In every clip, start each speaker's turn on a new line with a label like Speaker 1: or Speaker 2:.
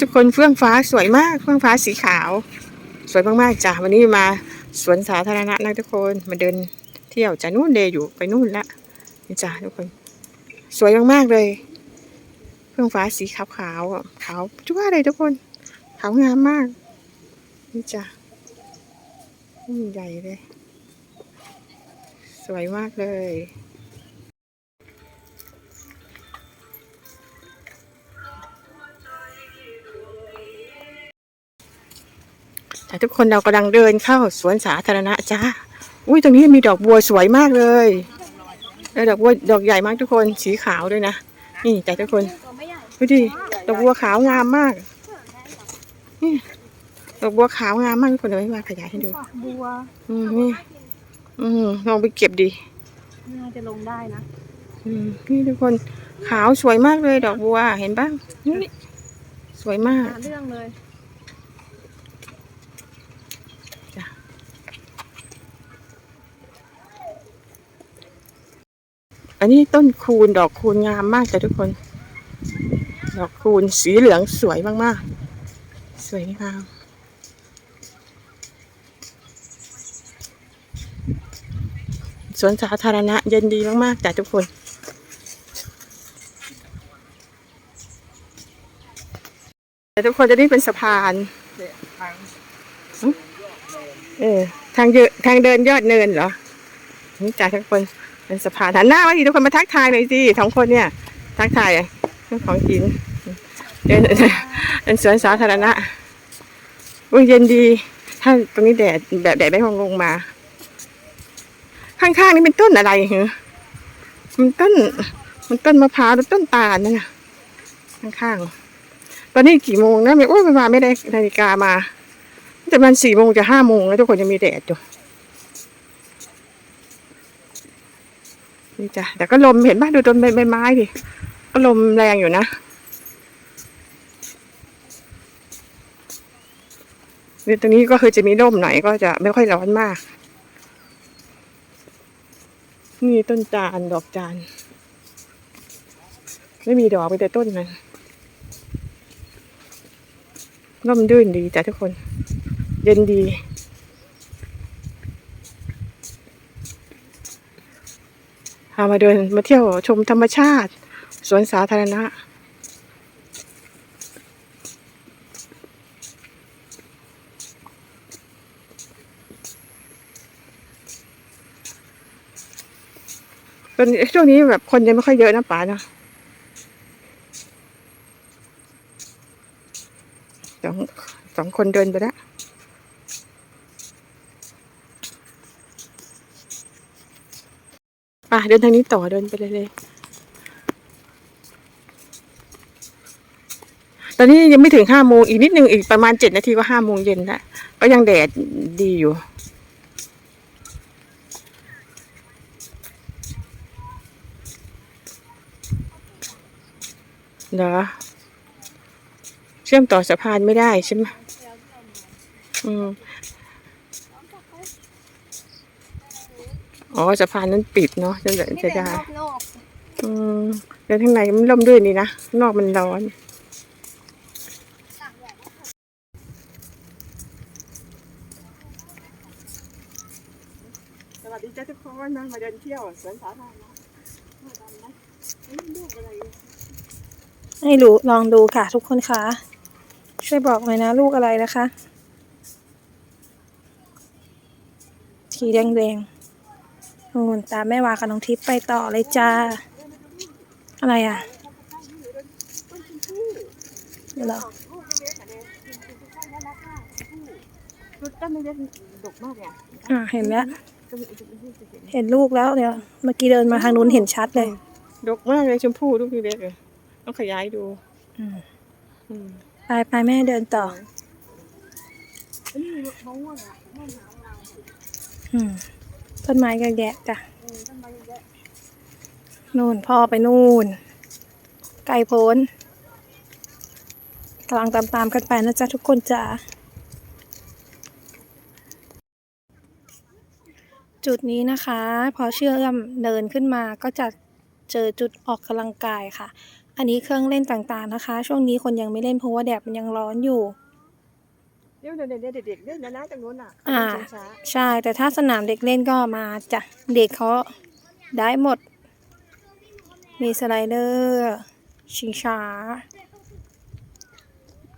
Speaker 1: ทุกคนเฟื่องฟ้าสวยมากเฟื่องฟ้าสีขาว สวยมากๆจ้ะวันนี้มาสวนสาธารณะนะทุกคนมาเดินเที่ยวจ้ะนู่นเดย์อยู่ไปนู่นละนี่จ้ะทุกคน สวยมากๆเลยเฟื่องฟ้าสีขาวๆอะขาวจุ๊ว่าเลยทุกคน ขาวงามมาก นี่จ้ะอืมใหญ่เลย สวยมากเลย แต่ทุกคนเรากำลังเดินเข้าสวนสาธารณะจ้าอุ้ยตรงนี้มีดอกบัวสวยมากเลยเออดอกบัวดอกใหญ่มากทุกคนสีขาวด้วยนะนี่จ้ะทุกคนดูดิดอกบัวขาวงามมากนี่ดอกบัวขาวงามมากทุกคนเดี๋ยวให้มาขยายให้ดู
Speaker 2: ฝักบัว
Speaker 1: อืมนี่อืมลองไปเก็บดิ
Speaker 2: น่าจะลงได้นะ
Speaker 1: อืมนี่ทุกคนขาวสวยมากเลยดอกบัวเห็นบ้างนี่สวยมาก
Speaker 2: หาเรื่องเลย
Speaker 1: อันนี้ต้นคูณดอกคูณงามมากจ้ะทุกคน ดอกคูณสีเหลืองสวยมากๆ สวยงามสวนสาธารณะเย็นดีมากๆจ้ะทุกคน แต่ทุกคนจะได้เป็นสะพานเออทางเยอะทางเดินยอดเนินเหรอนี่จ้ะทุกคน เป็นสะพานหันหน้ามาดิทุกคนมาทักทายหน่อยสิสองคนเนี่ย ทักทายเรื่องของกินเดินเป็นสวนสาธารณะอุ้ยเย็นดี ถ้าตรงนี้แดดแบบแดดไม่พองลงมา ข้างๆนี่เป็นต้นอะไรเหรอมันต้น มันต้นมะพร้าวหรือต้นตาลนั่นน่ะ ข้างๆ ตอนนี้กี่โมงนะไม่โอ้ยมาไม่ได้นาฬิกามา แต่มันสี่โมงจะห้าโมงแล้วทุกคนยังมีแดดอยู่ นี่จ้ะแต่ก็ลมเห็นป่ะดูต้นใบไม้ดิก็ลมแรงอยู่นะ นี่ตรงนี้ก็คือจะมีร่มหน่อยก็จะไม่ค่อยร้อนมาก นี่ต้นจานดอกจานไม่มีดอกมีแต่ต้นมันร่มรื่นดีจ้ะทุกคน เย็นดีามาเดินมาเที่ยวชมธรรมชาติ สวนสาธารณะ ตอนนี้ช่วงนี้แบบคนยังไม่ค่อยเยอะนะป๋านะสองสองคนเดินไปแล้ว อะ เดินทางนี้ต่อเดินไปเลยเลย ตอนนี้ยังไม่ถึงห้าโมงอีกนิดนึงอีกประมาณเจ็ดนาทีก็ห้าโมงเย็นแล้วก็ยังแดดดีอยู่เหรอเชื่อมต่อสะพานไม่ได้ใช่ไหมอืม อ๋อสะพานนั้นปิดเนาะจะจะได้
Speaker 2: นอก
Speaker 1: อืมเดินข้างในมันร่มรื่นดีนะข้างนอกมันร้อนสวัสดีจ้าทุกคนนะมาเดินเที่ยวสวนสาธารณะมาทำนะนี่ลูกอะไร
Speaker 2: ให้รู้ลองดูค่ะ ทุกคนคะช่วยบอกหน่อยนะ ลูกอะไรนะคะ ทีแดงๆ นู่นตามแม่วากับน้องทิพย์ไปต่อเลยจ้า อะไรอะเหรอ
Speaker 1: ลูกต้นไม่ได้ดกมากเนี่ย
Speaker 2: อ่าเห็นแล้ว
Speaker 1: ต้นอีกต้นอีกต้นอีก
Speaker 2: เห็นลูกแล้วเดี๋ยวเมื่อกี้เดินมาทางนู้นเห็นชัดเลย
Speaker 1: ดกมากเลยชมพู่ลูกเล็กๆเลยต้องขยายดู
Speaker 2: อืม
Speaker 1: อืม
Speaker 2: ไปไปแม่เดินต่อ
Speaker 1: อันนี้ม
Speaker 2: ต้นไม้ก็แยะจ้ะ
Speaker 1: เออต้นไม้เยอะแยะ
Speaker 2: นู่นพ่อไปนู่น ไกลโพ้นกำลังตามๆกันไปนะจ๊ะทุกคนจ้าจุดนี้นะคะ พอเชื่อมเดินขึ้นมาก็จะเจอจุดออกกำลังกายค่ะ อันนี้เครื่องเล่นต่างๆนะคะ ช่วงนี้คนยังไม่เล่นเพราะว่าแดดมันยังร้อนอยู่
Speaker 1: เดี๋ยวเดี๋ยวเดี๋ยวเด็กๆเล่นนะนะตรงนู้นอะ
Speaker 2: อ่า
Speaker 1: ช้า
Speaker 2: ใช่ แต่ถ้าสนามเด็กเล่นก็มาจ้ะเด็กเขาได้หมด มีสไลเดอร์ชิงช้า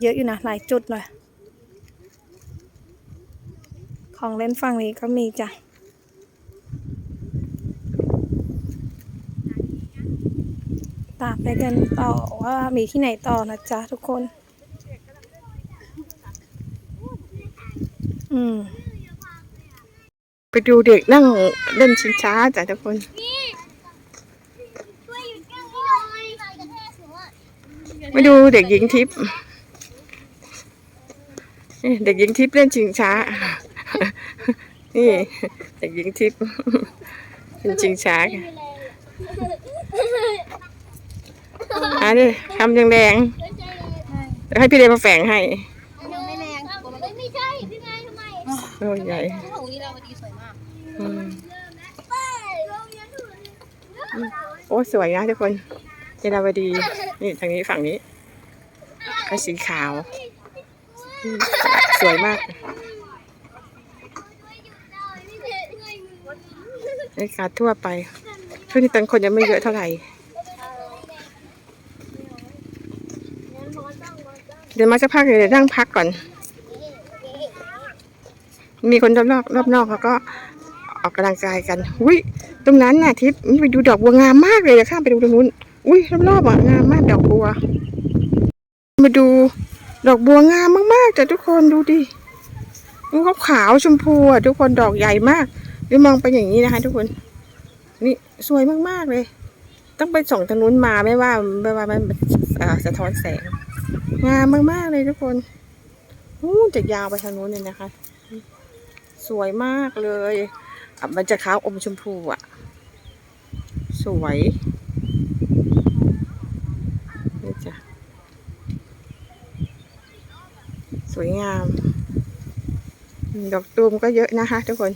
Speaker 2: เยอะอยู่นะ หลายจุดเลย ของเล่นฝั่งนี้ก็มีจ้ะ ตามไปกันต่อว่ามีที่ไหนต่อนะจ๊ะทุกคน อืม
Speaker 1: ๆไปดูเด็กนั่งเล่นชิงช้าจ้ะทุกคน
Speaker 3: ช่วยหยุดแก้วให้หน่อยกระแทกหนูอะ
Speaker 1: มาดูเด็กหญิงทิพย์นี่เด็กหญิงทิพย์เล่นชิงช้า นี่เด็กหญิงทิพย์เป็นชิงช้าค่ะอะนี่ทำแรงๆเดี๋ยวให้พี่เดมาแฝงให้
Speaker 3: ยังไม่แรงไม่ใช่พี่ไงทำไม
Speaker 1: โอ้ยใหญ่
Speaker 3: ของลีลาวดีสวยมาก
Speaker 1: อืม
Speaker 3: เป้โรงเรียนถูก
Speaker 1: โอ้สวยนะทุกคนเจดาวดี นี่ทางนี้ฝั่งนี้ก็สีขาวอืมสวยมากบรรยากาศทั่วไปช่วงนี้ตอนคนยังไม่เยอะเท่าไหร่ เดี๋ยวมาสักพักเดี๋ยวนั่งพักก่อน มีคนรอบนอกรอบนอกเขาก็ออกกำลังกายกัน อุ้ยตรงนั้นน่ะทิพย์นี่ไปดูดอกบัวงามมากเลยเดี๋ยวข้ามไปดูตรงนู้น อุ้ยรอบๆอะงามมากดอกบัว มาดูดอกบัวงามมากๆจ้ะทุกคนดูดิดูขาวขาวชมพูอะทุกคนดอกใหญ่มากหรือมองไปอย่างนี้นะคะ ทุกคน นี่สวยมากๆเลย ต้องไปส่องทางนู้นมาไม่ว่าไม่ว่ามันสะท้อนแสง งามมากๆเลยทุกคนอู้จะยาวไปทางนู้นเลยนะคะ สวยมากเลยอะมันจะขาวอมชมพูอะ สวยนี่จ้ะสวยงาม ดอกตูมก็เยอะนะคะ ทุกคน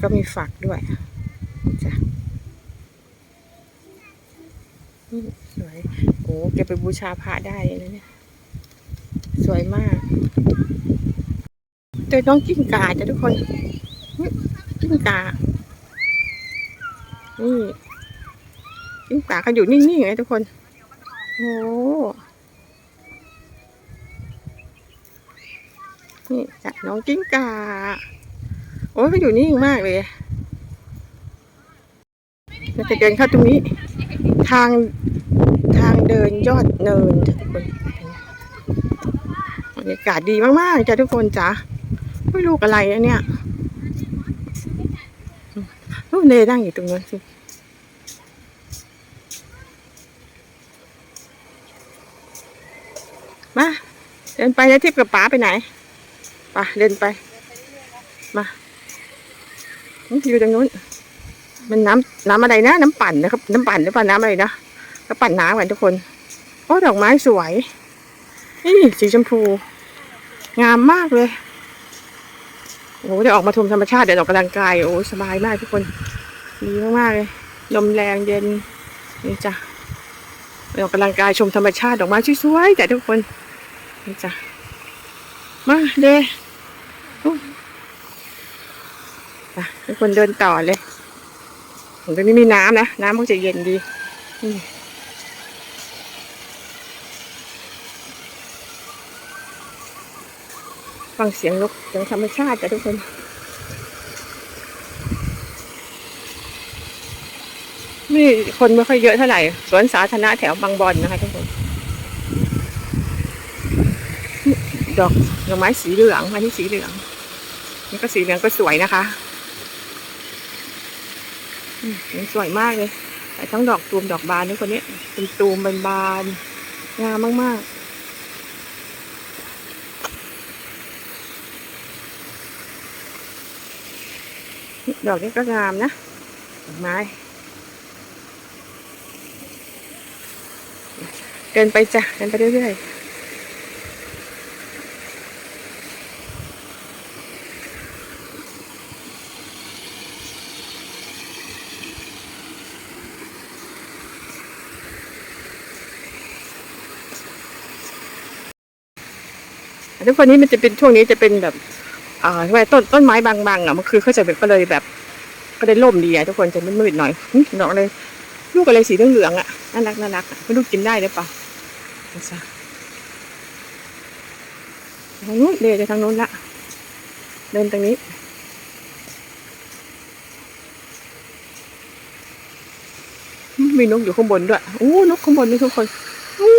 Speaker 1: ก็มีฝักด้วยจ้ะสวย โอ้เก็บไปบูชาพระได้เลยนะเนี่ย สวยมาก เจอน้องกิ้งก่าจ้ะทุกคนกิ้งก่านี่กิ้งก่าเขาอยู่นิ่งๆไงทุกคนโอ้นี่จ้ะน้องกิ้งก่าโอ้ยเขาอยู่นิ่งมากเลยเราจะเดินเข้าตรงนี้ ทางทางเดินยอดเนินทุกคนบรรยากาศดีมากๆจ้ะทุกคนจ้ะ ไม่รู้อะไรนะเนี่ยนู่นเนยนั่งอยู่ตรงนั้นสิมาเดินไปแล้วทิพย์กับป๋าไปไหนป่ะเดินไป มาอยู่ตรงนู้น มันน้ำน้ำอะไรนะ น้ำปั่นนะครับ น้ำปั่นหรือเปล่าน้ำอะไรนะก็ปั่นน้ำกันทุกคนโอ้ดอกไม้สวยนี่สีชมพู งามมากเลย โอ้ได้ออกมาชมธรรมชาติเดี๋ยวออกกำลังกายโอ้สบายมากทุกคนดีมากๆเลยลมแรงเย็นนี่จ้ะไปออกกำลังกายชมธรรมชาติดอกไม้สวยๆจ้ะทุกคนนี่จ้ะมาเดอู้ทุกคนเดินต่อเลยตรงนี้มีน้ำนะน้ำมันจะเย็นดีอืม ฟังเสียงนกเสียงธรรมชาติจ้ะทุกคนนี่คนไม่ค่อยเยอะเท่าไหร่ สวนสาธารณะแถวบางบอนนะคะทุกคน ดอกดอกไม้สีเหลืองอันนี้สีเหลือง นี่ก็สีเหลืองก็สวยนะคะมมันสวยมากเลย แต่ทั้งดอกตูมดอกบานนี่คนนี้เป็นตูมเป็นบานงามมากๆ ดอกนี้ก็งามนะดอกไม้เกินไปจ้ะเกินไปเรื่อยๆทุกคนนี้มันจะเป็นช่วงนี้จะเป็นแบบ อ่าทำไมต้นต้นไม้บางๆอะมันคือเขาจะแบบก็เลยแบบก็เลยล่มดีอะทุกคนจะมืดๆหน่อยหึดอกเลยลูกอะไรสีเหลืองๆอะน่ารักน่ารักไม่รู้กินได้หรือเปล่าดูซะทางนู้นเดินไปทางนู้นละเดินตรงนี้มีนกอยู่ข้างบนด้วย อู้นกข้างบนนี่ทุกคนอู้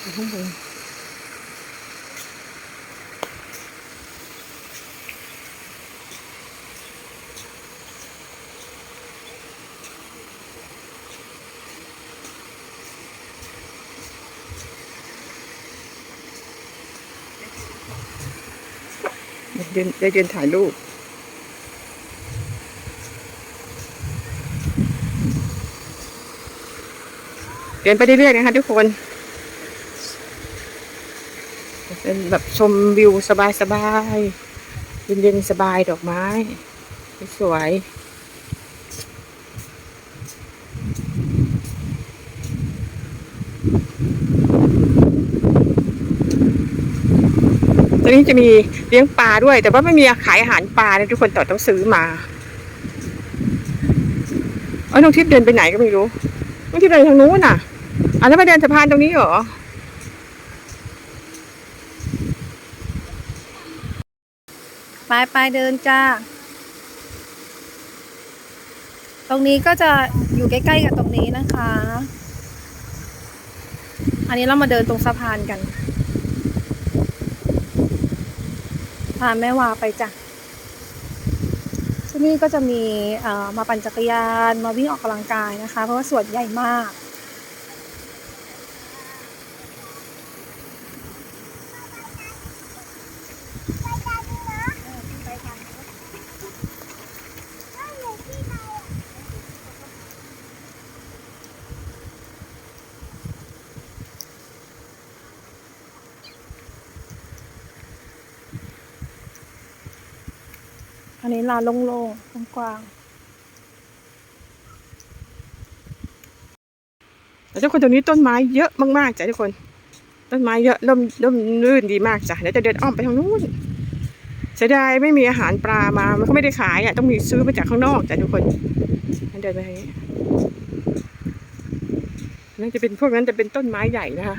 Speaker 1: อยู่ข้างบน เดินเดินเดินถ่ายรูปเดินไปเรื่อยๆนะคะทุกคน เป็นแบบชมวิวสบายๆเย็นๆสบายดอกไม้ สวยต จะมีเลี้ยงปลาด้วย แต่ว่าไม่มีขายอาหารปลานะทุกคนต่อต้องซื้อมาเอ้ยน้องทิพย์เดินไปไหนก็ไม่รู้น้องทิพย์เดินทางนู้นน่ะอะแล้วมาเดินสะพานตรงนี้เหรอ
Speaker 2: ไปไปเดินจ้า ตรงนี้ก็จะอยู่ใกล้ๆกับตรงนี้นะคะ อันนี้เรามาเดินตรงสะพานกัน พาแม่วาไปจ้ะ ที่นี่ก็จะมีเอ่อมาปั่นจักรยาน มาวิ่งออกกำลังกายนะคะ เพราะว่าสวนใหญ่มาก อันนี้ลานโล่งๆกว้าง
Speaker 1: แล้วทุกคนตรงนี้ต้นไม้เยอะมากๆจ้ะทุกคน ต้นไม้เยอะร่มร่มรื่นดีมากจ้ะเดี๋ยวจะเดินอ้อมไปทางนู้นเสียดายไม่มีอาหารปลามามันก็ไม่ได้ขายอะต้องมีซื้อมาจากข้างนอกจ้ะทุกคนงั้นเดินไปทางนี้นั่นจะเป็นพวกนั้นจะเป็นต้นไม้ใหญ่นะคะ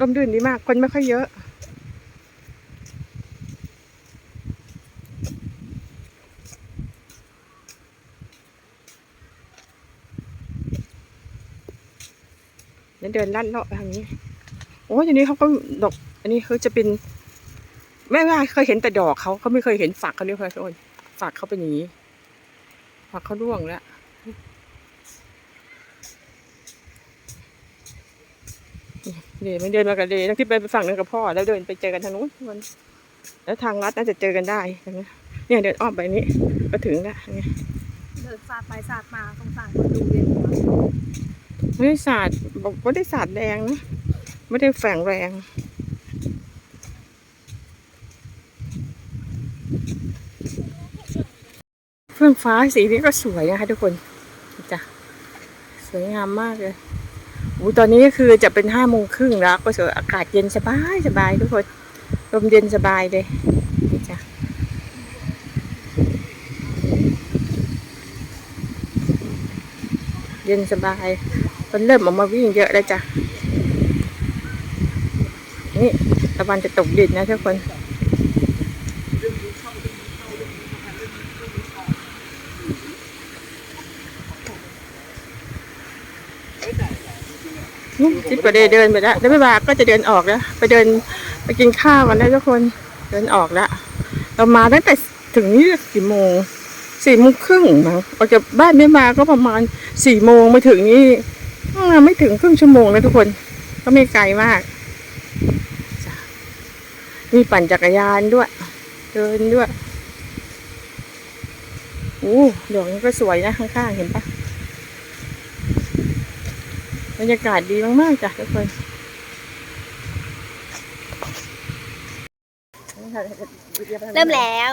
Speaker 1: ร่มรื่นดีมากคนไม่ค่อยเยอะ เดี๋ยวเดินลัดเลาะไปทางนี้ โอ้ยอันนี้เขาก็ดอก อันนี้เขาจะเป็นแม่ว่าเคยเห็นแต่ดอกเขาเขาไม่เคยเห็นฝักเขาเนี่ยค่ะทุกคนฝักเขาเป็นอย่างนี้ฝักเขาร่วงแล้วเดี๋ยวมันเดินมากับเดย์ทั้งที่ไปฝั่งนึงกับพ่อ แล้วเดินไปเจอกันทางนู้นทุกคนแล้วทางลัดน่าจะเจอกันได้ตรงนี้เนี่ยเดินอ้อมไปนี้ ก็ถึงแล้วเดิ
Speaker 2: นสาดไปสาดมาสงสารคนดูเวียน
Speaker 1: ไม่ได้สาดบอกว่าได้สาดแรงนะไม่ได้แฝงแรงเฟื่องฟ้าสีนี้ก็สวยนะคะทุกคนจ้ะสวยงามมากเลยอูตอนนี้ก็คือจะเป็นห้าโมงครึ่งแล้วก็สวยอากาศเย็นสบายสบายทุกคนลมเย็นสบายเลยจ้ะเย็นสบาย นเริ่มออกมาวิ่งเยอะแล้วจ้ะ นี่ตะวันจะตกดินนะทุกคนจิ๊บก็เดินเดินไปแล้วแล้วไม่บาก็จะเดินออกแล้ว ไปเดินไปกินข้าวกันแล้วทุกคน เดินออกแล้ว เรามาตั้งแต่ถึงนี่กี่โมงสี่โมงครึ่งมั้งออกจากบ้านไม่มาก็ประมาณสี่โมงมาถึงนี่ ไม่ถึงครึ่งชั่วโมงนะทุกคน ก็ไม่ไกลมากจ้ะมีปั่นจักรยานด้วย เดินด้วยอู้ดอกนี้ก็สวยนะข้างๆเห็นปะบรรยากาศดีมากๆจ้ะทุกคน
Speaker 3: เริ่มแล้ว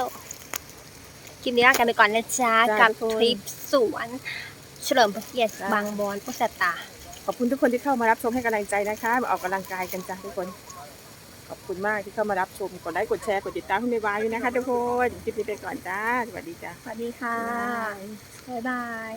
Speaker 3: คลิปนี้ลากันไปก่อนนะจ๊ะ
Speaker 1: จ้า
Speaker 3: กับ
Speaker 1: ทุกคน
Speaker 3: ทริปสวน เฉลิมพระเกียรติ
Speaker 1: จ้า
Speaker 3: บางบอนพุทธตา
Speaker 1: ขอบคุณทุกคนที่เข้ามารับชมให้กำลังใจนะคะมาออกกำลังกายกันจ้ะทุกคน ขอบคุณมากที่เข้ามารับชม กดไลค์ กดแชร์ กดติดตามให้ในวายด้วยนะคะทุกคนคลิปนี้ไปก่อนจ้า สวัสดีจ้า
Speaker 2: สวัสดีค่ะ บ๊ายบาย